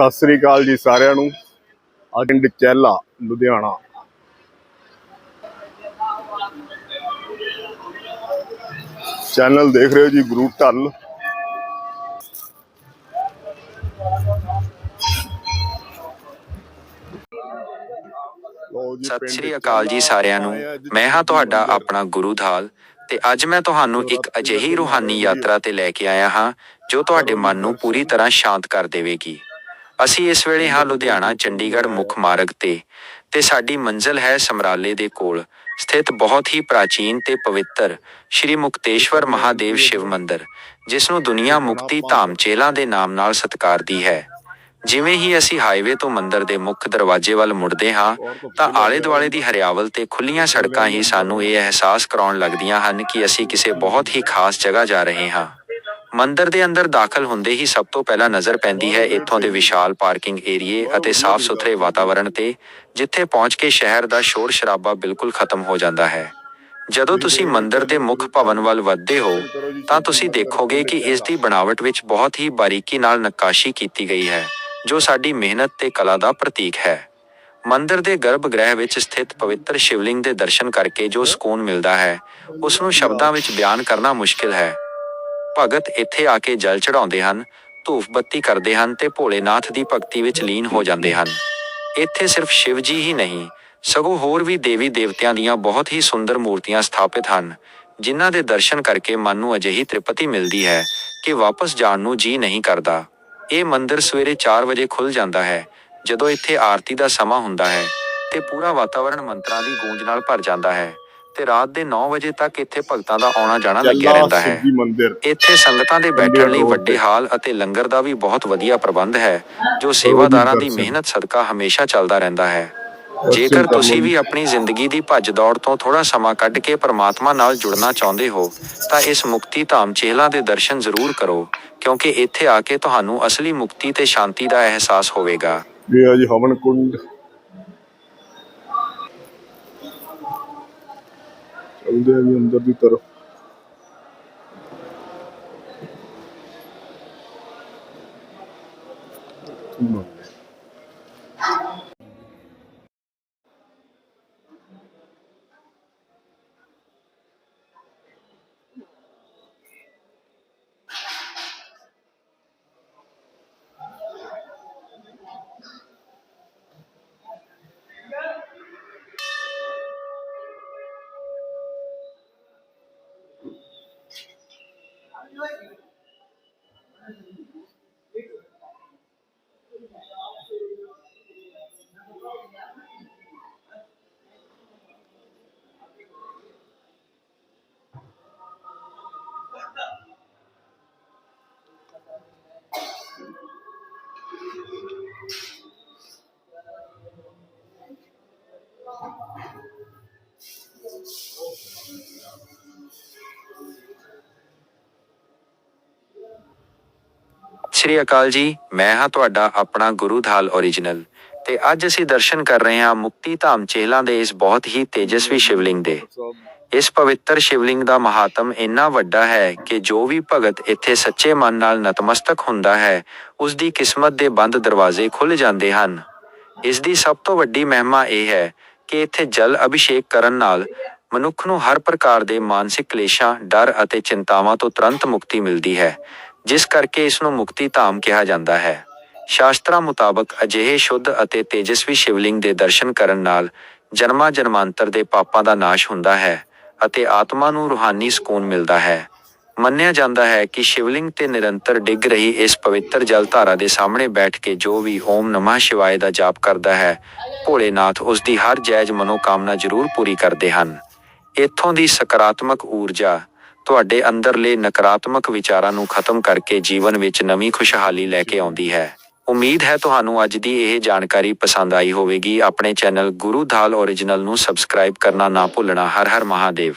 ਸਤਿ ਸ੍ਰੀ ਅਕਾਲ ਜੀ ਸਾਰਿਆਂ ਨੂੰ। ਅੱਜ ਪਿੰਡ ਚਹਿਲਾ ਲੁਧਿਆਣਾ। ਚੈਨਲ ਦੇਖ ਰਹੇ ਹੋ ਜੀ ਗੁਰੂ ਢੱਲ ਸਤਿ ਸ਼੍ਰੀ ਅਕਾਲ ਜੀ ਸਾਰਿਆਂ ਨੂੰ। ਮੈਂ ਹਾਂ ਤੁਹਾਡਾ। ਆਪਣਾ ਗੁਰੂ ਧਾਲ ਤੇ ਅੱਜ ਮੈਂ ਤੁਹਾਨੂੰ ਇੱਕ ਅਜਿਹੀ ਰੂਹਾਨੀ ਯਾਤਰਾ ਤੇ ਲੈ ਕੇ ਆਇਆ ਹਾਂ ਜੋ ਤੁਹਾਡੇ ਮਨ ਨੂੰ ਪੂਰੀ ਤਰ੍ਹਾਂ ਸ਼ਾਂਤ ਕਰ ਦੇਵੇਗੀ। ਅਸੀਂ ਇਸ ਵੇਲੇ ਹਾਂ ਲੁਧਿਆਣਾ, ਚੰਡੀਗੜ੍ਹ ਮੁੱਖ ਮਾਰਗ ਤੇ ਤੇ ਸਾਡੀ ਮੰਜ਼ਿਲ ਹੈ ਸਮਰਾਲੇ ਦੇ ਕੋਲ। ਸਥਿਤ ਬਹੁਤ ਹੀ ਪ੍ਰਾਚੀਨ ਤੇ ਪਵਿੱਤਰ ਸ਼੍ਰੀ ਮੁਕਤੇਸ਼ਵਰ ਮਹਾਦੇਵ ਸ਼ਿਵ ਮੰਦਿਰ, ਜਿਸ ਨੂੰ ਦੁਨੀਆ ਮੁਕਤੀ ਧਾਮ ਚੇਲਾ ਦੇ ਨਾਮ ਨਾਲ ਸਤਿਕਾਰਦੀ ਹੈ। ਜਿਵੇਂ ਹੀ ਅਸੀਂ ਹਾਈਵੇ ਤੋਂ ਮੰਦਿਰ ਦੇ ਮੁੱਖ ਦਰਵਾਜ਼ੇ ਵੱਲ ਮੁੜਦੇ ਹਾਂ, ਤਾਂ ਆਲੇ ਦੁਆਲੇ ਦੀ ਹਰਿਆਵਲ ਤੇ ਖੁੱਲੀਆਂ ਸੜਕਾਂ ਹੀ ਸਾਨੂੰ ਇਹ ਅਹਿਸਾਸ ਕਰਾਉਣ ਲੱਗਦੀਆਂ ਹਨ ਕਿ ਅਸੀਂ ਕਿਸੇ ਬਹੁਤ ਹੀ ਖਾਸ ਜਗ੍ਹਾ ਜਾ ਰਹੇ ਹਾਂ। ਮੰਦਰ ਦੇ ਅੰਦਰ ਦਾਖਲ ਹੁੰਦੇ ਹੀ ਸਭ ਤੋਂ ਪਹਿਲਾਂ ਨਜ਼ਰ ਪੈਂਦੀ ਹੈ ਇੱਥੋਂ ਦੇ ਵਿਸ਼ਾਲ ਪਾਰਕਿੰਗ ਏਰੀਏ ਅਤੇ ਸਾਫ਼ ਸੁਥਰੇ ਵਾਤਾਵਰਣ ਤੇ, ਜਿੱਥੇ ਪਹੁੰਚ ਕੇ ਸ਼ਹਿਰ ਦਾ ਸ਼ੋਰ ਸ਼ਰਾਬਾ ਬਿਲਕੁਲ ਖਤਮ ਹੋ ਜਾਂਦਾ ਹੈ। ਜਦੋਂ ਤੁਸੀਂ ਮੰਦਰ ਦੇ ਮੁੱਖ ਭਵਨ ਵੱਲ ਵੱਧਦੇ ਹੋ, ਤਾਂ ਤੁਸੀਂ ਦੇਖੋਗੇ ਕਿ ਇਸ ਦੀ ਬਣਾਵਟ ਵਿੱਚ ਬਹੁਤ ਹੀ ਬਾਰੀਕੀ ਨਾਲ ਨਕਾਸ਼ੀ ਕੀਤੀ ਗਈ ਹੈ, ਜੋ ਸਾਡੀ ਮਿਹਨਤ ਤੇ ਕਲਾ ਦਾ ਪ੍ਰਤੀਕ ਹੈ। ਮੰਦਰ ਦੇ ਗਰਭ ਗ੍ਰਹਿ ਵਿੱਚ ਸਥਿਤ ਪਵਿੱਤਰ ਸ਼ਿਵਲਿੰਗ ਦੇ ਦਰਸ਼ਨ ਕਰਕੇ ਜੋ ਸਕੂਨ ਮਿਲਦਾ ਹੈ ਉਸ ਨੂੰ ਸ਼ਬਦਾਂ ਵਿੱਚ ਬਿਆਨ ਕਰਨਾ ਮੁਸ਼ਕਿਲ ਹੈ। ਭਗਤ ਇੱਥੇ ਆ ਕੇ ਜਲ ਚੜਾਉਂਦੇ ਹਨ ਧੂਫ ਬੱਤੀ ਕਰਦੇ ਹਨ ਤੇ ਭੋਲੇਨਾਥ ਦੀ ਭਗਤੀ ਵਿੱਚ ਲੀਨ ਹੋ ਜਾਂਦੇ ਹਨ। ਇੱਥੇ ਸਿਰਫ ਸ਼ਿਵ ਜੀ ਹੀ ਨਹੀਂ, ਸਗੋਂ ਹੋਰ ਵੀ ਦੇਵੀ ਦੇਵਤਿਆਂ ਦੀਆਂ ਬਹੁਤ ਹੀ ਸੁੰਦਰ ਮੂਰਤੀਆਂ ਸਥਾਪਿਤ ਹਨ, ਜਿਨ੍ਹਾਂ ਦੇ ਦਰਸ਼ਨ ਕਰਕੇ ਮਨ ਨੂੰ ਅਜਿਹੀ ਤ੍ਰਿਪਤੀ ਮਿਲਦੀ ਹੈ ਕਿ ਵਾਪਸ ਜਾਣ ਨੂੰ ਜੀ ਨਹੀਂ ਕਰਦਾ। ਇਹ ਮੰਦਿਰ ਸਵੇਰੇ 4 ਵਜੇ ਖੁੱਲ ਜਾਂਦਾ ਹੈ, ਜਦੋਂ ਇੱਥੇ ਆਰਤੀ ਦਾ ਸਮਾਂ ਹੁੰਦਾ ਹੈ ਤੇ ਪੂਰਾ ਵਾਤਾਵਰਣ ਮੰਤਰਾਂ ਦੀ ਗੂੰਜ ਨਾਲ ਭਰ ਜਾਂਦਾ ਹੈ। ਤੇ ਰਾਤ ਦੇ 9 ਵਜੇ ਤੱਕ ਇੱਥੇ ਭਗਤਾਂ ਦਾ ਆਉਣਾ ਜਾਣਾ ਲੱਗਿਆ ਰਹਿੰਦਾ ਹੈ। ਇੱਥੇ ਸੰਗਤਾਂ ਦੇ ਬੈਠਣ ਲਈ ਵੱਡੇ ਹਾਲ ਅਤੇ ਲੰਗਰ ਦਾ ਵੀ ਬਹੁਤ ਵਧੀਆ ਪ੍ਰਬੰਧ ਹੈ ਜੋ ਸੇਵਾਦਾਰਾਂ ਦੀ। ਮਿਹਨਤ ਸਦਕਾ ਹਮੇਸ਼ਾ ਚੱਲਦਾ ਰਹਿੰਦਾ ਹੈ। ਜੇਕਰ ਤੁਸੀਂ ਵੀ ਆਪਣੀ ਜ਼ਿੰਦਗੀ ਦੀ ਭੱਜ ਦੌੜ ਤੋਂ ਥੋੜਾ ਸਮਾਂ ਕੱਢ ਕੇ ਪ੍ਰਮਾਤਮਾ ਨਾਲ ਜੁੜਨਾ ਚਾਹੁੰਦੇ ਹੋ ਤਾਂ ਇਸ ਮੁਕਤੀ ਧਾਮ ਚੇਲਾ ਦੇ ਦਰਸ਼ਨ ਜ਼ਰੂਰ ਕਰੋ ਕਿਉਂਕਿ ਇੱਥੇ ਆ ਕੇ ਤੁਹਾਨੂੰ ਅਸਲੀ ਮੁਕਤੀ ਤੇ ਸ਼ਾਂਤੀ ਦਾ ਅਹਿਸਾਸ ਹੋਵੇਗਾ। ਇਹ ਹਵਨ ਕੁੰਡ। ਚਲਦੇ ਆ ਜੀ ਅੰਦਰ ਦੀ ਤਰਫ। ਸ਼੍ਰੀ ਅਕਾਲ ਜੀ ਮੈਂ ਹਾਂ ਤੁਹਾਡਾ ਆਪਣਾ ਗੁਰੂ ਧਾਲ ਓਰੀਜਨਲ ਤੇ ਅੱਜ ਅਸੀਂ ਦਰਸ਼ਨ ਕਰ ਰਹੇ ਹਾਂ ਮੁਕਤੀ ਧਾਮ ਚੇਲਾਂ ਦੇ ਇਸ ਬਹੁਤ ਹੀ ਤੇਜਸਵੀ ਸ਼ਿਵਲਿੰਗ ਦੇ। ਇਸ ਪਵਿੱਤਰ ਸ਼ਿਵਲਿੰਗ ਦਾ ਮਹਾਤਮ ਇੰਨਾ ਵੱਡਾ ਹੈ ਕਿ ਜੋ ਵੀ ਭਗਤ ਇੱਥੇ ਸੱਚੇ ਮਨ ਨਾਲ ਨਤਮਸਤਕ ਹੁੰਦਾ ਹੈ ਉਸ ਦੀ ਕਿਸਮਤ ਦੇ ਬੰਦ ਦਰਵਾਜ਼ੇ ਖੁੱਲ ਜਾਂਦੇ ਹਨ। ਇਸ ਦੀ ਸਭ ਤੋਂ ਵੱਡੀ ਮਹਿਮਾ ਇਹ ਹੈ ਕਿ ਇੱਥੇ ਜਲ ਅਭਿਸ਼ੇਕ ਕਰਨ ਨਾਲ ਮਨੁੱਖ ਨੂੰ ਹਰ ਪ੍ਰਕਾਰ ਦੇ ਮਾਨਸਿਕ ਕਲੇਸ਼ਾਂ ਡਰ ਅਤੇ ਚਿੰਤਾਵਾਂ ਤੋਂ ਤੁਰੰਤ ਮੁਕਤੀ ਮਿਲਦੀ ਹੈ। ਜਿਸ ਕਰਕੇ ਇਸ ਨੂੰ ਮੁਕਤੀ ਧਾਮ ਕਿਹਾ ਜਾਂਦਾ ਹੈ। ਸ਼ਾਸਤਰਾਂ ਮੁਤਾਬਕ ਅਜਿਹੇ ਸ਼ੁੱਧ ਅਤੇ ਤੇਜਸਵੀ ਸ਼ਿਵਲਿੰਗ ਦੇ ਦਰਸ਼ਨ ਕਰਨ ਨਾਲ ਜਨਮਾਂ ਜਨਮਾਂਤਰ ਦੇ ਪਾਪਾਂ ਦਾ ਨਾਸ਼ ਹੁੰਦਾ ਹੈ ਅਤੇ ਆਤਮਾ ਨੂੰ ਰੂਹਾਨੀ ਸਕੂਨ ਮਿਲਦਾ ਹੈ। ਮੰਨਿਆ ਜਾਂਦਾ ਹੈ ਕਿ ਸ਼ਿਵਲਿੰਗ ਤੇ ਨਿਰੰਤਰ ਡਿੱਗ ਰਹੀ ਇਸ ਪਵਿੱਤਰ ਜਲ ਧਾਰਾ ਦੇ ਸਾਹਮਣੇ ਬੈਠ ਕੇ ਜੋ ਵੀ ਓਮ ਨਮઃ ਸ਼ਿਵਾਏ ਦਾ ਜਾਪ ਕਰਦਾ ਹੈ, ਭੋਲੇਨਾਥ ਉਸ ਦੀ ਹਰ ਜਾਇਜ਼ ਮਨੋਕਾਮਨਾ ਜ਼ਰੂਰ ਪੂਰੀ ਕਰਦੇ ਹਨ। ਇੱਥੋਂ ਦੀ ਸਕਾਰਾਤਮਕ ਊਰਜਾ ਤੁਹਾਡੇ ਅੰਦਰਲੇ ਨਕਾਰਾਤਮਕ ਵਿਚਾਰਾਂ ਨੂੰ ਖਤਮ ਕਰਕੇ ਜੀਵਨ ਵਿੱਚ ਨਵੀਂ ਖੁਸ਼ਹਾਲੀ ਲੈ ਕੇ ਆਉਂਦੀ ਹੈ। ਉਮੀਦ ਹੈ ਤੁਹਾਨੂੰ ਅੱਜ ਦੀ ਇਹ ਜਾਣਕਾਰੀ ਪਸੰਦ ਆਈ ਹੋਵੇਗੀ। ਆਪਣੇ ਚੈਨਲ ਗੁਰੂ ਧਾਲ ਓਰੀਜਨਲ ਨੂੰ ਸਬਸਕ੍ਰਾਈਬ ਕਰਨਾ ਨਾ ਭੁੱਲਣਾ। ਹਰ ਹਰ ਮਹਾਦੇਵ।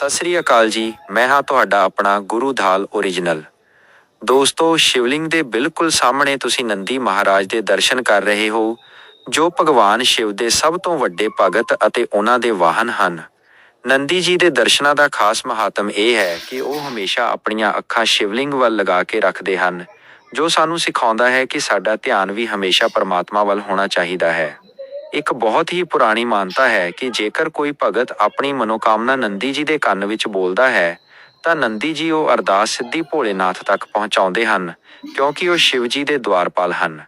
ਸਤਿ ਸ੍ਰੀ ਅਕਾਲ ਜੀ। ਮੈਂ ਹਾਂ ਤੁਹਾਡਾ ਆਪਣਾ ਗੁਰੂ ਧਾਲ ਓਰੀਜਨਲ ਦੋਸਤੋ, ਸ਼ਿਵਲਿੰਗ ਦੇ ਬਿਲਕੁਲ ਸਾਹਮਣੇ ਤੁਸੀਂ ਨੰਦੀ ਮਹਾਰਾਜ ਦੇ ਦਰਸ਼ਨ ਕਰ ਰਹੇ ਹੋ, ਜੋ ਭਗਵਾਨ ਸ਼ਿਵ ਦੇ ਸਭ ਤੋਂ ਵੱਡੇ ਭਗਤ ਅਤੇ ਉਹਨਾਂ ਦੇ ਵਾਹਨ ਹਨ। ਨੰਦੀ ਜੀ ਦੇ ਦਰਸ਼ਨਾਂ ਦਾ ਖਾਸ ਮਹਾਤਮ ਇਹ ਹੈ ਕਿ ਉਹ ਹਮੇਸ਼ਾ ਆਪਣੀਆਂ ਅੱਖਾਂ ਸ਼ਿਵਲਿੰਗ ਵੱਲ ਲਗਾ ਕੇ ਰੱਖਦੇ ਹਨ, ਜੋ ਸਾਨੂੰ ਸਿਖਾਉਂਦਾ ਹੈ ਕਿ ਸਾਡਾ ਧਿਆਨ ਵੀ ਹਮੇਸ਼ਾ ਪਰਮਾਤਮਾ ਵੱਲ ਹੋਣਾ ਚਾਹੀਦਾ ਹੈ। ਇੱਕ ਬਹੁਤ ਹੀ ਪੁਰਾਣੀ ਮਾਨਤਾ ਹੈ ਕਿ ਜੇਕਰ ਕੋਈ ਭਗਤ ਆਪਣੀ ਮਨੋਕਾਮਨਾ ਨੰਦੀ ਜੀ ਦੇ ਕੰਨ ਵਿੱਚ ਬੋਲਦਾ ਹੈ, ਤਾਂ ਨੰਦੀ ਜੀ ਉਹ ਅਰਦਾਸ ਸਿੱਧੀ ਭੋਲੇਨਾਥ ਤੱਕ ਪਹੁੰਚਾਉਂਦੇ ਹਨ, ਕਿਉਂਕਿ ਉਹ ਸ਼ਿਵ ਜੀ ਦੇ ਦੁਆਰਪਾਲ ਹਨ।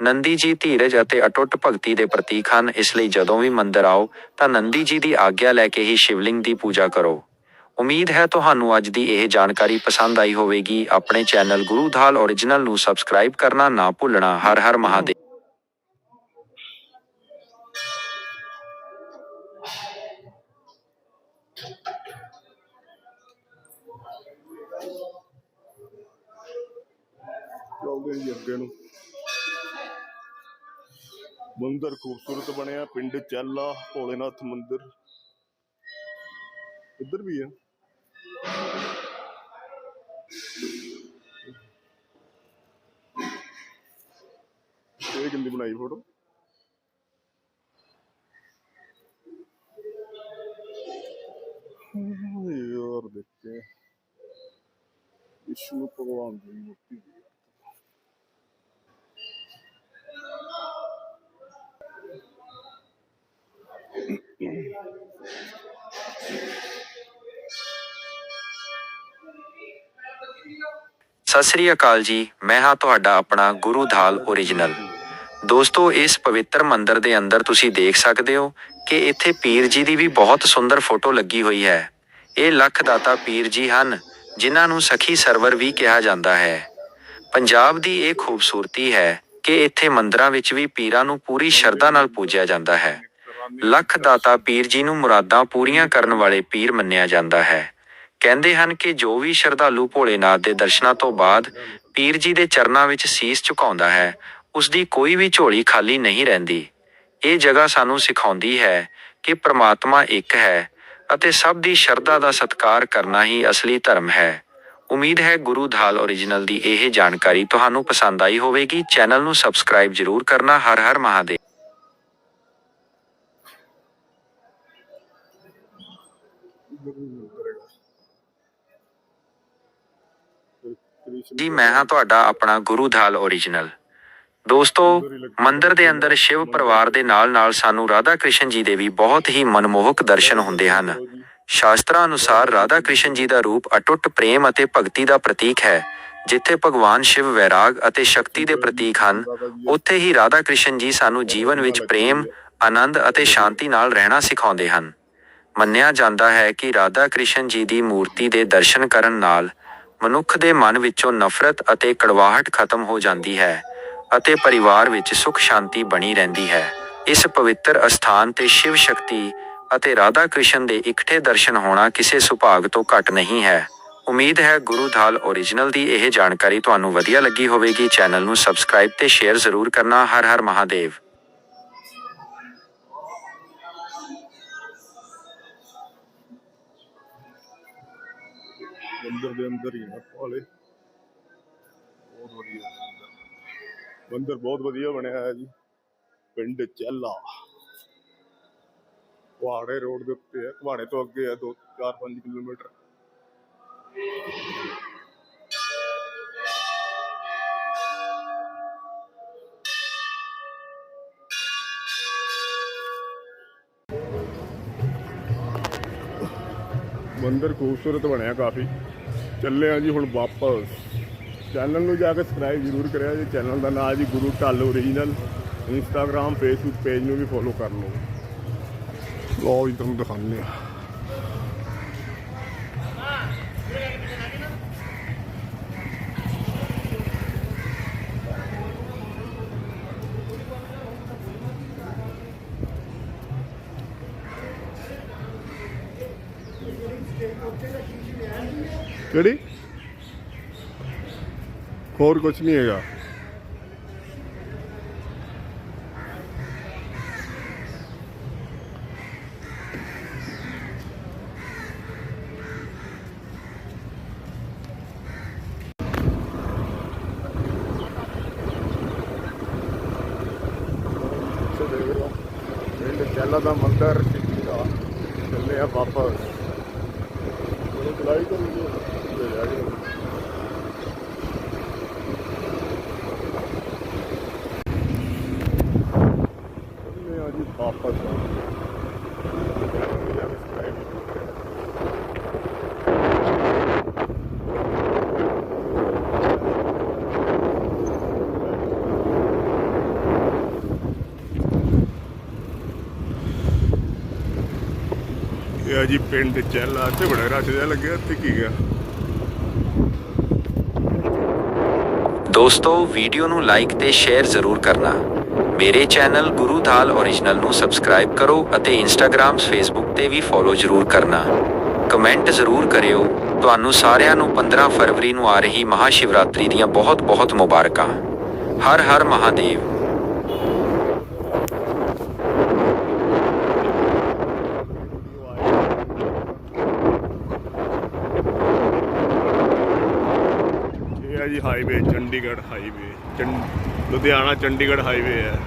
ਨੰਦੀ ਜੀ ਧੀਰਜ ਅਤੇ ਅਟੁੱਟ ਭਗਤੀ ਦੇ ਪ੍ਰਤੀਕ ਹਨ, ਇਸ ਲਈ ਜਦੋਂ ਵੀ ਮੰਦਰ ਆਓ, ਤਾਂ ਨੰਦੀ ਜੀ ਦੀ ਆਗਿਆ ਲੈ ਕੇ ਹੀ ਸ਼ਿਵਲਿੰਗ ਦੀ ਪੂਜਾ ਕਰੋ। ਉਮੀਦ ਹੈ ਤੁਹਾਨੂੰ ਅੱਜ ਦੀ ਇਹ ਜਾਣਕਾਰੀ ਪਸੰਦ ਆਈ ਹੋਵੇਗੀ। ਆਪਣੇ ਚੈਨਲ ਗੁਰੂ ਧਾਲ ਓਰੀਜਨਲ ਨੂੰ ਸਬਸਕ੍ਰਾਈਬ ਕਰਨਾ ਨਾ ਭੁੱਲਣਾ। ਹਰ ਹਰ ਮਹਾਦੇਵ। ਚੱਲਦੇ ਹਾਂ ਜੀ ਅੱਗੇ ਨੂੰ। ਮੰਦਿਰ ਖੂਬਸੂਰਤ ਬਣਿਆ, ਪਿੰਡ ਚੱਲਾ, ਭੋਲੇਨਾਥ ਮੰਦਿਰ। ਇੱਧਰ ਵੀ ਆ। ਇਹ ਕਿੰਦੀ ਬਣਾਈ ਫੋਟੋ? ਯਾਰ ਦੇਖੇ ਵਿਸ਼ਨੂੰ ਭਗਵਾਨ ਦੀ ਮੂਰਤੀ। ਸਤਿ ਸ੍ਰੀ ਅਕਾਲ ਜੀ, ਮੈਂ ਹਾਂ ਤੁਹਾਡਾ ਆਪਣਾ ਗੁਰੂ ਧਾਲ ਓਰੀਜਨਲ ਦੋਸਤੋ, ਇਸ ਪਵਿੱਤਰ ਮੰਦਿਰ ਦੇ ਅੰਦਰ ਤੁਸੀਂ ਦੇਖ ਸਕਦੇ ਹੋ ਕਿ ਇੱਥੇ ਪੀਰ ਜੀ ਦੀ ਵੀ ਬਹੁਤ ਸੁੰਦਰ ਫੋਟੋ ਲੱਗੀ ਹੋਈ ਹੈ। ਇਹ ਲੱਖ ਦਾਤਾ ਪੀਰ ਜੀ ਹਨ, ਜਿਨ੍ਹਾਂ ਨੂੰ ਸਖੀ ਸਰਵਰ ਵੀ ਕਿਹਾ ਜਾਂਦਾ ਹੈ। ਪੰਜਾਬ ਦੀ ਇਹ ਖੂਬਸੂਰਤੀ ਹੈ ਕਿ ਇੱਥੇ ਮੰਦਰਾਂ ਵਿੱਚ ਵੀ ਪੀਰਾਂ ਨੂੰ ਪੂਰੀ ਸ਼ਰਧਾ ਨਾਲ ਪੂਜਿਆ ਜਾਂਦਾ ਹੈ। ਲੱਖ ਦਾਤਾ ਪੀਰ ਜੀ ਨੂੰ ਮੁਰਾਦਾਂ ਪੂਰੀਆਂ ਕਰਨ ਵਾਲੇ ਪੀਰ ਮੰਨਿਆ ਜਾਂਦਾ ਹੈ। ਕਹਿੰਦੇ ਹਨ ਕਿ ਜੋ ਵੀ ਸ਼ਰਧਾਲੂ ਭੋਲੇਨਾਥ ਦੇ ਦਰਸ਼ਨਾਂ ਤੋਂ ਬਾਅਦ ਪੀਰ ਜੀ ਦੇ ਚਰਨਾਂ ਵਿੱਚ ਸੀਸ ਝੁਕਾਉਂਦਾ ਹੈ ਉਸ ਦੀ ਕੋਈ ਵੀ ਝੋਲੀ ਖਾਲੀ ਨਹੀਂ ਰਹਿੰਦੀ। ਇਹ ਜਗ੍ਹਾ ਸਾਨੂੰ ਸਿਖਾਉਂਦੀ ਹੈ ਕਿ ਪ੍ਰਮਾਤਮਾ ਇੱਕ ਹੈ ਅਤੇ ਸਭ ਦੀ ਸ਼ਰਧਾ ਦਾ ਸਤਿਕਾਰ ਕਰਨਾ ਹੀ ਅਸਲੀ ਧਰਮ ਹੈ। ਉਮੀਦ ਹੈ ਗੁਰੂ ਧਾਲ ਓਰੀਜਨਲ ਦੀ ਇਹ ਜਾਣਕਾਰੀ ਤੁਹਾਨੂੰ ਪਸੰਦ ਆਈ ਹੋਵੇਗੀ। ਚੈਨਲ ਨੂੰ ਸਬਸਕ੍ਰਾਈਬ ਜ਼ਰੂਰ ਕਰਨਾ। ਹਰ ਹਰ ਮਹਾਦੇਵ। ਜੀ, ਮੈਂ ਹਾਂ ਤੁਹਾਡਾ ਆਪਣਾ ਗੁਰੂ ਧਾਲ ਓਰੀਜਨਲ ਦੋਸਤੋ, ਮੰਦਰ ਦੇ ਅੰਦਰ ਸ਼ਿਵ ਪਰਿਵਾਰ ਦੇ ਨਾਲ-ਨਾਲ ਸਾਨੂੰ ਰਾਧਾ ਕ੍ਰਿਸ਼ਨ ਜੀ ਦੇ ਵੀ ਬਹੁਤ ਹੀ ਮਨਮੋਹਕ ਦਰਸ਼ਨ ਹੁੰਦੇ ਹਨ। ਸ਼ਾਸਤਰਾਂ ਅਨੁਸਾਰ ਰਾਧਾ ਕ੍ਰਿਸ਼ਨ ਜੀ ਦਾ ਰੂਪ ਅਟੁੱਟ ਪ੍ਰੇਮ ਅਤੇ ਭਗਤੀ ਦਾ ਪ੍ਰਤੀਕ ਹੈ, ਜਿੱਥੇ ਭਗਵਾਨ ਸ਼ਿਵ ਵੈਰਾਗ ਅਤੇ ਸ਼ਕਤੀ ਦੇ ਪ੍ਰਤੀਕ ਹਨ, ਉੱਥੇ ਹੀ ਰਾਧਾ ਕ੍ਰਿਸ਼ਨ ਜੀ ਸਾਨੂੰ ਜੀਵਨ ਵਿੱਚ ਪ੍ਰੇਮ, ਆਨੰਦ ਅਤੇ ਸ਼ਾਂਤੀ ਨਾਲ ਰਹਿਣਾ ਸਿਖਾਉਂਦੇ ਹਨ। ਮੰਨਿਆ ਜਾਂਦਾ ਹੈ ਕਿ ਰਾਧਾ ਕ੍ਰਿਸ਼ਨ ਜੀ ਦੀ ਮੂਰਤੀ ਦੇ ਦਰਸ਼ਨ ਕਰਨ ਨਾਲ ਮਨੁੱਖ ਦੇ ਮਨ ਵਿੱਚੋਂ ਨਫ਼ਰਤ ਅਤੇ ਕੜਵਾਹਟ ਖਤਮ ਹੋ ਜਾਂਦੀ ਹੈ ਅਤੇ ਪਰਿਵਾਰ ਵਿੱਚ ਸੁਖ ਸ਼ਾਂਤੀ ਬਣੀ ਰਹਿੰਦੀ ਹੈ। ਇਸ ਪਵਿੱਤਰ ਅਸਥਾਨ ਤੇ ਸ਼ਿਵ ਸ਼ਕਤੀ ਅਤੇ ਰਾਧਾ ਕ੍ਰਿਸ਼ਨ ਦੇ ਇਕੱਠੇ ਦਰਸ਼ਨ ਹੋਣਾ ਕਿਸੇ ਸੁਭਾਗ ਤੋਂ ਘੱਟ ਨਹੀਂ ਹੈ। ਉਮੀਦ ਹੈ ਗੁਰੂ ਧਾਲ ਓਰੀਜਨਲ ਦੀ ਇਹ ਜਾਣਕਾਰੀ ਤੁਹਾਨੂੰ ਵਧੀਆ ਲੱਗੀ ਹੋਵੇਗੀ। ਚੈਨਲ ਨੂੰ ਸਬਸਕ੍ਰਾਈਬ ਤੇ ਸ਼ੇਅਰ ਜ਼ਰੂਰ ਕਰਨਾ। ਹਰ ਹਰ ਮਹਾਦੇਵ। ਮੰਦਿਰ ਦੇ ਅੰਦਰ ਹੀ ਆ ਭੋਲੇ ਬਹੁਤ ਵਧੀਆ ਮੰਦਿਰ। ਬਹੁਤ ਵਧੀਆ ਬਣਿਆ ਹੈ ਜੀ। ਪਿੰਡ ਚੈਲਾ। ਕੁਹਾੜੇ ਰੋਡ ਦੇ ਉੱਤੇ ਹੈ। ਕੁਹਾੜੇ ਤੋਂ ਅੱਗੇ ਹੈ 2 4 5 ਕਿਲੋਮੀਟਰ। ਮੰਦਿਰ ਖੂਬਸੂਰਤ ਬਣਿਆ ਕਾਫੀ। ਚੱਲੇ ਆ ਜੀ ਹੁਣ ਵਾਪਸ। ਚੈਨਲ ਨੂੰ ਜਾ ਕੇ ਸਬਸਕ੍ਰਾਈਬ ਜ਼ਰੂਰ ਕਰਿਆ ਜੀ। ਚੈਨਲ ਦਾ ਨਾਮ ਜੀ ਗੁਰੂ ਢਾਲ ਓਰੀਜਨਲ ਇੰਸਟਾਗ੍ਰam ਫੇਸਬੁੱਕ ਪੇਜ ਨੂੰ ਵੀ ਫੋਲੋ ਕਰ ਲਓ। ਲਓ ਜੀ, ਤੁਹਾਨੂੰ ਦਿਖਾਉਂਦੇ ਆ ਕਿਹੜੀ? ਹੋਰ ਕੁਝ ਨਹੀਂ ਹੈਗਾ ਪਿੰਡ ਚੈਲਾ ਦਾ ਮੰਦਰ ਸਿੱਖੀ ਦਾ ਚੱਲੇ ਆ ਵਾਪਸ ਉਹ ਚਲਾਈ ਤਾਂ ਨਹੀਂ ਤੇ ਜਾ ਕੇ ਚੱਲੇ ਆ ਜੀ ਵਾਪਸ ਇਹ ਆ ਜੀ ਪਿੰਡ ਚੈਲਾ ਤੇ ਬੜਾ ਰਸ਼ ਜਿਹਾ ਲੱਗਿਆ ਤੇ ਕੀ ਗਿਆ? ਦੋਸਤੋ ਵੀਡੀਓ ਨੂੰ ਲਾਈਕ ਤੇ ਸ਼ੇਅਰ ਜ਼ਰੂਰ ਕਰਨਾ। ਮੇਰੇ ਚੈਨਲ ਗੁਰੂ ਥਾਲ ਓਰੀਜਨਲ ਨੂੰ ਸਬਸਕ੍ਰਾਈਬ ਕਰੋ ਅਤੇ ਇੰਸਟਾਗ੍ਰam ਫੇਸਬੁੱਕ ਤੇ ਵੀ ਫੋਲੋ ਜ਼ਰੂਰ ਕਰਨਾ। ਕਮੈਂਟ ਜ਼ਰੂਰ ਕਰਿਓ। ਤੁਹਾਨੂੰ ਸਾਰਿਆਂ ਨੂੰ 15 ਫਰਵਰੀ ਨੂੰ ਆ ਰਹੀ ਮਹਾਸ਼ਿਵਰਾਤਰੀ ਦੀਆਂ ਬਹੁਤ ਬਹੁਤ ਮੁਬਾਰਕਾਂ। ਹਰ ਹਰ ਮਹਾਦੇਵ ਇਹ ਆ ਜੀ highway Chandigarh highway Ludhiana Chandigarh highway ਹੈ